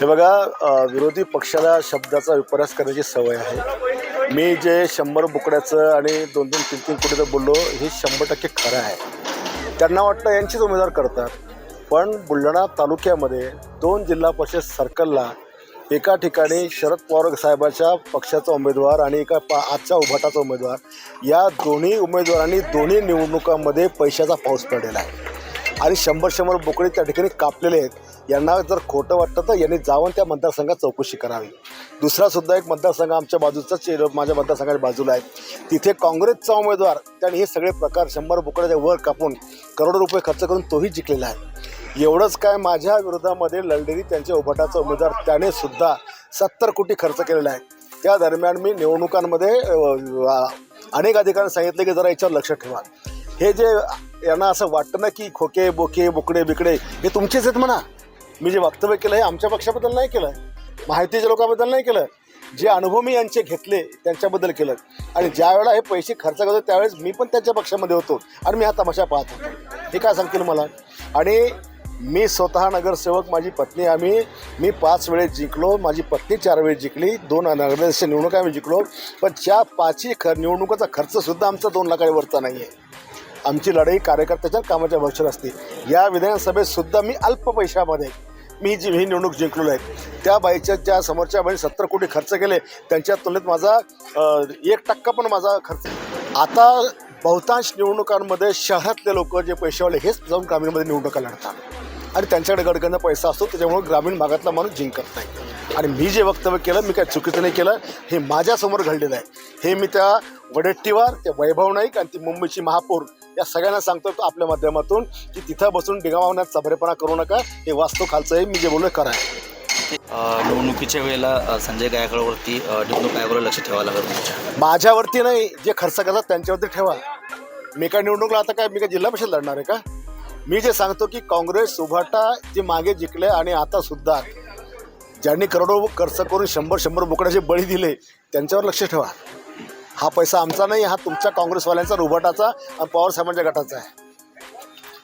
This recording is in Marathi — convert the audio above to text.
हे बघा विरोधी पक्षाला शब्दाचा विपर्यास करण्याची सवय आहे. मी जे शंभर बुकड्याचं आणि दोन दोन तीन तीन कोटीचं बोललो हे शंभर टक्के खरं आहे. त्यांना वाटतं यांचीच उमेदवार करतात. पण बुलढाणा तालुक्यामध्ये दोन जिल्हा परिषद सर्कलला एका ठिकाणी शरद पवार साहेबाच्या पक्षाचा उमेदवार आणि एका पा आजच्या उभाटाचा उमेदवार या दोन्ही उमेदवारांनी दोन्ही निवडणुकांमध्ये पैशाचा पाऊस पडलेला आहे. आणि शंभर शंभर बोकडे त्या ठिकाणी कापलेले आहेत. यांना जर खोटं वाटतं तर यांनी जाऊन त्या मतदारसंघात चौकशी करावी. दुसरा सुद्धा एक मतदारसंघ आमच्या बाजूचाच माझ्या मतदारसंघाच्या बाजूला आहे. तिथे काँग्रेसचा उमेदवार त्याने हे सगळे प्रकार शंभर बोकड्याच्या वर कापून करोडो रुपये खर्च करून तोही जिंकलेला आहे. एवढंच काय माझ्या विरोधामध्ये लढलेली त्यांच्या उभाटाचा उमेदवार त्याने सुद्धा सत्तर कोटी खर्च केलेला आहे. त्या दरम्यान मी निवडणुकांमध्ये अनेक अधिकाऱ्यांनी सांगितले की जरा याच्यावर लक्ष ठेवा. हे जे यांना असं वाटतं ना की खोके बोके बोकडे बिकडे हे तुमचेच आहेत म्हणा. मी जे वक्तव्य केलं हे आमच्या पक्षाबद्दल नाही केलं. माहितीच्या लोकांबद्दल नाही केलं. जे अनुभव मी यांचे घेतले त्यांच्याबद्दल केलं. आणि ज्या वेळेला हे पैसे खर्च करतो त्यावेळेस मी पण त्यांच्या पक्षामध्ये होतो. आणि मी हा तमाशा पाहत. होतो हे काय सांगतील मला? आणि मी स्वतः नगरसेवक माझी पत्नी आम्ही मी पाच वेळेस जिंकलो. माझी पत्नी चार वेळेस जिंकली. दोन नगरसेवक निवडणुका आम्ही जिंकलो. पण ज्या पाचही ख निवडणुकाचा खर्चसुद्धा आमचा दोन लाखावरचा नाही आहे आमची लढाई कार्यकर्त्याच्या कामाच्या भरपूर असते. या विधानसभेत सुद्धा मी अल्प पैशामध्ये मी जी ही निवडणूक जिंकलेलो आहे. त्या बाईच्या ज्या समोरच्या बाई सत्तर कोटी खर्च केले त्यांच्या तुलनेत माझा एक टक्का पण माझा खर्च आता बहुतांश निवडणुकांमध्ये शहरातले लोक जे पैसेवाले हेच जाऊन ग्रामीणमध्ये निवडणुका लढतात. आणि त्यांच्याकडे गडगंज पैसा असतो त्याच्यामुळे ग्रामीण भागातला माणूस जिंकत नाही. आणि मी जे वक्तव्य केलं मी काय चुकीचं नाही केलं हे माझ्यासमोर घडलेलं आहे. हे मी त्या वडेट्टीवार त्या वैभव नाईक आणि ती मुंबईची महापौर या सगळ्यांना सांगतो तो आपल्या माध्यमातून की तिथं बसून डिगावण्यात चबरेपणा करू नका. हे वास्तव खालचं आहे. मी जे बोललो करा निवडणुकीच्या वेळेला संजय गायकवाडवरती निवडणूक आयोगाला लक्ष ठेवावं लागेल तुमच्या. माझ्यावरती नाही जे खर्च करतात त्यांच्यावरती ठेवा. मी काय निवडणुकला आता काय मी काय जिल्हा परिषद लढणार आहे का? मी जे सांगतो की काँग्रेस उभाटा जे मागे जिंकले आणि आता सुद्धा ज्यांनी करोडो खर्च करून शंभर शंभर बोकड्याचे बळी दिले त्यांच्यावर लक्ष ठेवा. हा पैसा आमचा नाही हा तुमच्या काँग्रेसवाल्यांचा रुबाटाचा आणि पवारसाहेबांच्या गटाचा आहे.